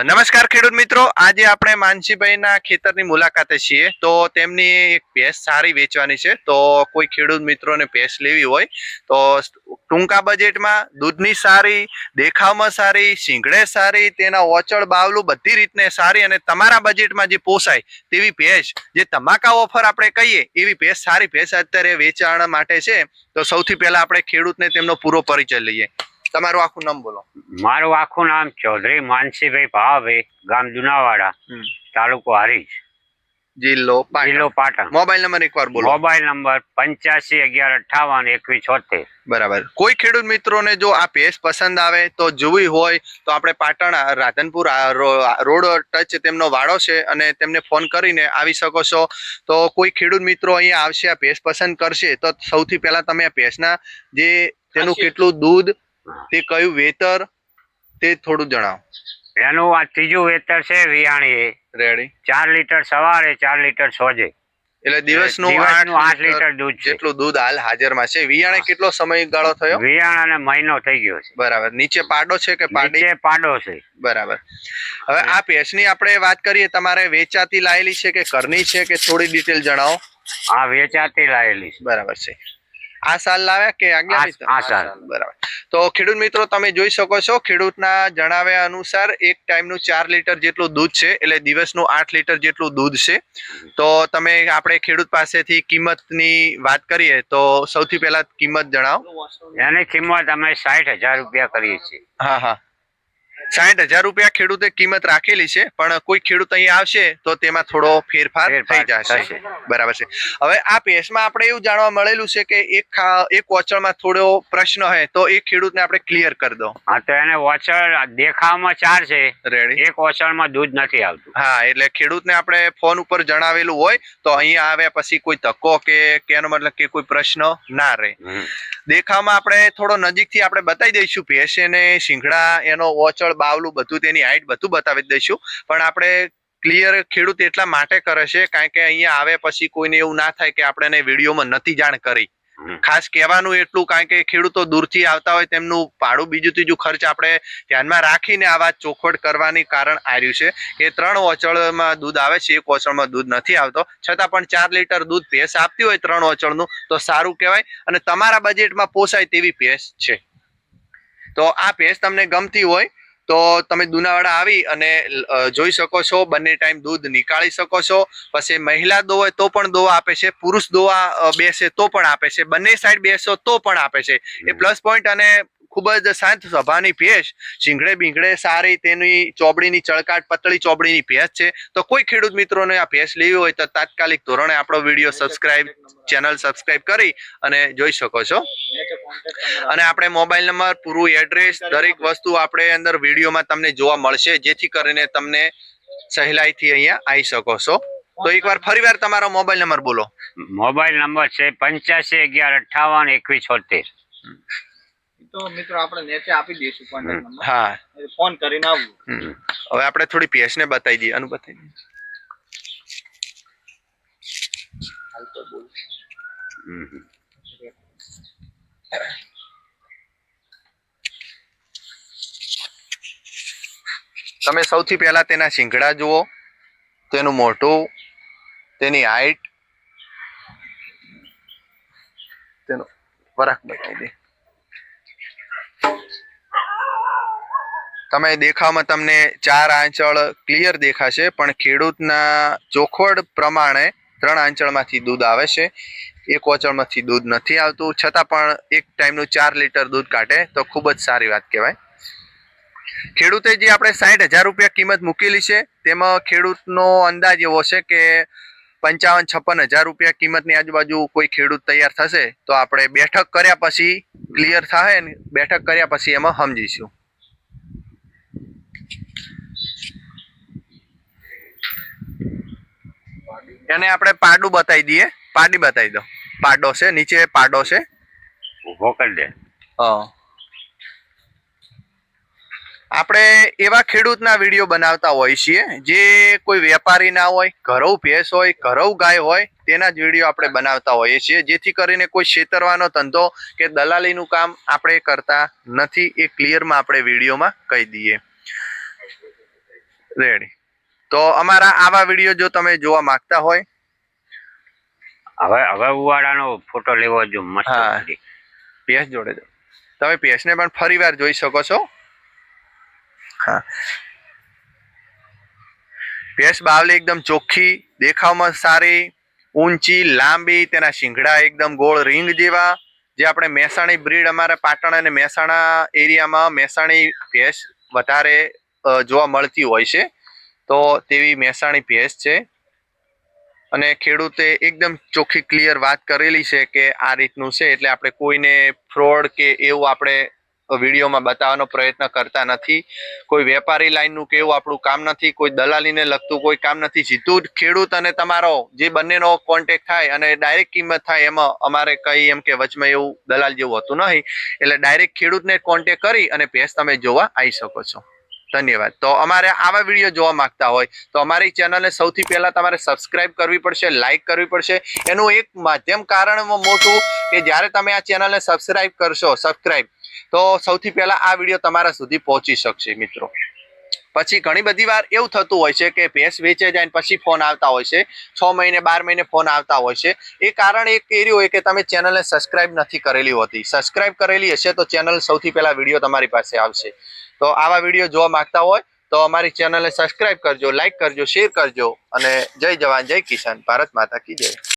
નમસ્કાર ખેડૂત મિત્રો. આજે આપણે માનસીભાઈના ખેતરની મુલાકાતે છીએ. તો તેમની એક ભેંસ સારી વેચવાની છે. તો કોઈ ખેડૂત મિત્રોને ભેંસ લેવી હોય તો ટૂંકા બજેટમાં દૂધની સારી, દેખાવમાં સારી, શીંગડે સારી, તેના ઓચળ, બાવલું બધી રીતને સારી અને તમારા બજેટમાં જે પોસાય તેવી ભેંસ, જે તમાકા ઓફર આપણે કહીએ, એવી ભેંસ સારી ભેંસ અત્યારે વેચાણ માટે છે. તો સૌથી પહેલા આપણે ખેડૂતને તેમનો પૂરો પરિચય લઈએ. તમારું આખું નામ બોલો. મારું આખું નામ ચૌધરી માનસીભાઈ ભાવે ગામ દુનાવાડા હમ. તાલુકો હરીજ જિલ્લો પાટણ. જિલ્લો પાટણ. મોબાઈલ નંબર એકવાર બોલો. મોબાઈલ નંબર પંચ્યાસી અગિયાર અઠાવન એકવીસ છોતેર. બરાબર. કોઈ ખેડૂત મિત્રોને જો આ પેજ પસંદ આવે તો જોવી હોય તો આપણે પાટણ રાધનપુર રોડ ટચ તેમનો વાડો છે અને તેમને ફોન કરીને આવી શકો છો. તો કોઈ ખેડૂત મિત્રો અહીંયા આવશે આ પેજ પસંદ કરશે તો સૌથી પહેલા તમે આ પેજના જે તેનું કેટલું દૂધ તે કયું વેતર તે થોડું જણાવો. એનું આ ત્રીજું વેતર છે વિયાણી રેડી ચાર લીટર સવારે ચાર લીટર સોજે. એટલે દિવસનું આઠ લીટર દૂધ જેટલું દૂધ હાલ હાજરમાં છે. વિયાણે કેટલો સમયગાળો થયો? વિયાણા ને મહિનો થઈ ગયો છે. બરાબર. નીચે પાડો છે કે પાડી? નીચે પાડો છે. બરાબર. હવે આ ભેંસની આપણે વાત કરીએ તમારે વેચાતી લાયેલી છે કે ઘરની છે કે થોડી ડિટેલ જણાવો? આ વેચાતી લાયેલી છે. બરાબર છે. આ સાલ લાવ્યા કે આગલા આ- સાલ. બરાબર. તો ખેડૂત મિત્રો તમે જોઈ શકો છો ખેડૂતના જણાવ્યા અનુસાર એક ટાઈમનું ચાર લીટર જેટલું દૂધ છે એટલે દિવસનું આઠ લીટર જેટલું દૂધ છે. તો તમે આપણે ખેડૂત પાસેથી કિંમતની વાત કરીએ તો સૌથી પહેલા કિંમત જણાવો. એની કિંમત અમે સાઠ હજાર રૂપિયા કરીએ છીએ. હા હા. સાઠ હજાર રૂપિયા ખેડૂતે કિંમત રાખેલી છે પણ કોઈ ખેડૂત અહીં આવશે તો તેમાં થોડો ફેરફાર થઈ જશે. બરાબર છે. હવે આ ભેંસમાં આપણે એવું જાણવા મળેલું છે કે એક એક ઓચળમાં થોડો પ્રશ્ન હોય તો એ ખેડૂતને આપણે ક્લિયર કરી દો. હા તો એને વોચળ દેખાવમાં ચાર છે. રેડી એક વોચળમાં દૂધ નથી આવતું. હા એટલે ખેડૂતને આપણે ફોન ઉપર જણાવેલું હોય તો અહીંયા આવ્યા પછી કોઈ ધક્કો કે કેનો મતલબ કે કોઈ પ્રશ્ન ના રહે. દેખાવમાં આપણે થોડો નજીકથી આપણે બતાવી દઈશું. ભેંસ એને શિંગડા એનો ઓચળ બાવલું બધું તેની હાઈટ બધું બતાવી દઈશું. પણ આપણે ક્લિયર ખેડૂત એટલા માટે કરે છે કારણ કે અહીંયા આવે પછી કોઈને એવું ના થાય કે આપણે એને વિડીયોમાં નથી જાણ કરી. ખાસ કહેવાનું એટલું કારણ કે ખેડૂતો દૂરથી આવતા હોય તેમનું ભાડું બીજું ત્રીજું ખર્ચ આપણે ધ્યાનમાં રાખીને આ વાત ચોખવટ કરવાની કારણ આવ્યું છે કે ત્રણ ઓચળમાં દૂધ આવે છે એક ઓચળમાં દૂધ નથી આવતો. છતાં પણ ચાર લીટર દૂધ ભેંસ આપતી હોય ત્રણ ઓચળનું તો સારું કહેવાય. અને તમારા બજેટમાં પોસાય તેવી ભેંસ છે. તો આ ભેંસ તમને ગમતી હોય તો તમે દુનાવાડા આવી અને જોઈ શકો છો બંને ટાઈમ દૂધ નીકાળી શકો છો. પછી મહિલા દોવા તો પણ દોવા આપે છે પુરુષ દોવા બેસે તો પણ આપે છે બંને સાઈડ બેસો તો પણ આપે છે. એ પ્લસ પોઈન્ટ અને ખૂબ જ શાંત સ્વભાવની ભેંસ, શીંગડે બીંગડે સારી તેની ચોબડીની ચળકાટ, પતળી ચોબડીની ભેંસ છે. તો કોઈ ખેડૂત મિત્રોને આ ભેંસ લેવી હોય તો તાત્કાલિક ધોરણે આપણો વીડિયો સબસ્ક્રાઇબ, ચેનલ સબસ્ક્રાઇબ કરી અને જોઈ શકો છો. અને આપણે મોબાઈલ નંબર, પૂરું એડ્રેસ, દરેક વસ્તુ આપણે અંદર વિડીયોમાં તમને જોવા મળશે, જેથી કરીને તમને સહેલાઈથી અહીંયા આવી શકો છો. તો એકવાર ફરીવાર તમારો મોબાઈલ નંબર બોલો. મોબાઈલ નંબર છે પંચ્યાસી અગિયાર અઠાવન એકવીસ છોતેર. તો મિત્રો આપણે નીચે આપી દઈશું કોન્ટેક્ટ નંબર હા. ફોન કરીને આવવું હવે આપણે થોડી ભેંસને બતાવી દઈએ. અનુ બતાવી દઈએ. તમે સૌથી પહેલા તેના શિંગડા જુઓ. તેનું મોઢું તેની હાઈટ તેનો ફરક બતાવી દે. તમે દેખાવમાં તમને ચાર આંચળ ક્લિયર દેખાશે, પણ ખેડૂતના ચોખવડ પ્રમાણે ત્રણ આંચળમાંથી દૂધ આવે છે. એક ઓચળમાંથી દૂધ નથી આવતું. છતાં પણ એક ટાઈમનું ચાર લીટર દૂધ કાઢે, તો ખૂબ જ સારી વાત કહેવાય. ખેડૂતે જે આપણે સાઠ હજાર રૂપિયા કિંમત મૂકેલી છે, તેમાં ખેડૂતનો અંદાજ એવો છે કે પંચાવન, છપ્પન હજાર રૂપિયા કિંમતની આજુબાજુ કોઈ ખેડૂત તૈયાર થશે, તો આપણે બેઠક કર્યા પછી ક્લિયર થાય ને બેઠક કર્યા પછી એમાં સમજીશું. એને આપણે પાડું બતાવી દઈએ. પાડી બતાવી દો. પાડો છે નીચે પાડો છે. ઊભો કરી દે. હા. આપણે એવા ખેડૂતના વીડિયો બનાવતા હોય છીએ જે કોઈ વેપારી ના હોય ઘરવ ભેંસ હોય ઘરવ ગાય હોય તેના જ વીડિયો આપણે બનાવતા હોઈએ છીએ જેથી કરીને કોઈ છેતરવાનો ધંધો કે દલાલીનું કામ આપણે કરતા નથી એ ક્લિયરમાં આપણે વિડીયોમાં કહી દઈએ. રેડી તો અમારા આવા વીડિયો જો તમે જોવા માંગતા હોય હવે હવે ઉવાડાનો ફોટો લેવો જો મસ્ત હા. પીએસ જોડે જો. તમે પીએસને પણ ફરીવાર જોઈ શકો છો. હા. પીએસ બાવલી એકદમ ચોખ્ખી દેખાવમાં સારી ઊંચી લાંબી તેના શિંગડા એકદમ ગોળ રીંગ જેવા. જે આપણે મહેસાણી બ્રીડ અમારા પાટણ અને મહેસાણા એરિયામાં મહેસાણી ભેંસ વધારે જોવા મળતી હોય છે. તો તેવી મહેસાણી ભેંસ છે. અને ખેડૂતે એકદમ ચોખ્ખી ક્લિયર વાત કરેલી છે કે આ રીતનું છે, એટલે આપણે કોઈને ફ્રોડ કે એવું આપણે વિડીયોમાં બતાવવાનો પ્રયત્ન કરતા નથી. કોઈ વેપારી લાઈનનું કે એવું આપણું કામ નથી, કોઈ દલાલીને લગતું કોઈ કામ નથી. સીધું ખેડૂત અને તમારો જે બંનેનો કોન્ટેક્ટ થાય અને ડાયરેક્ટ કિંમત થાય, એમાં અમારે કંઈ એમ કે વચમાં એવું દલાલ જેવું હોતું નહીં. એટલે ડાયરેક્ટ ખેડૂતને કોન્ટેક્ટ કરી અને ભેંસ તમે જોવા આવી શકો છો. ધન્યવાદ. તો અમારે આવા વીડિયો જોવા માંગતા હોય, તો અમારી ચેનલને સૌથી પહેલાં તમારે સબસ્ક્રાઇબ કરવી પડશે લાઇક કરવી પડશે. એનું એક માધ્યમ કારણ મોટું કે જ્યારે તમે આ ચેનલને સબસ્ક્રાઇબ કરશો સબસ્ક્રાઇબ તો સૌથી પહેલાં આ વીડિયો તમારા સુધી પહોંચી શકશે મિત્રો. પછી ઘણી બધી વાર એવું થતું હોય છે કે ભેંસ વેચે જાય ને પછી ફોન આવતા હોય છે, છ મહિને, બાર મહિને ફોન આવતા હોય છે. એ કારણ એક એર્યું હોય કે તમે ચેનલને સબસ્ક્રાઇબ નથી કરેલી હોતી. સબસ્ક્રાઇબ કરેલી હશે તો ચેનલ સૌથી પહેલાં વીડિયો તમારી પાસે આવશે. તો આવા વીડિયો જોવા માંગતા હોય તો અમારી ચેનલને સબસ્ક્રાઇબ કરજો લાઇક કરજો શેર કરજો અને જય જવાન, જય કિસાન, ભારત માતા કી જય.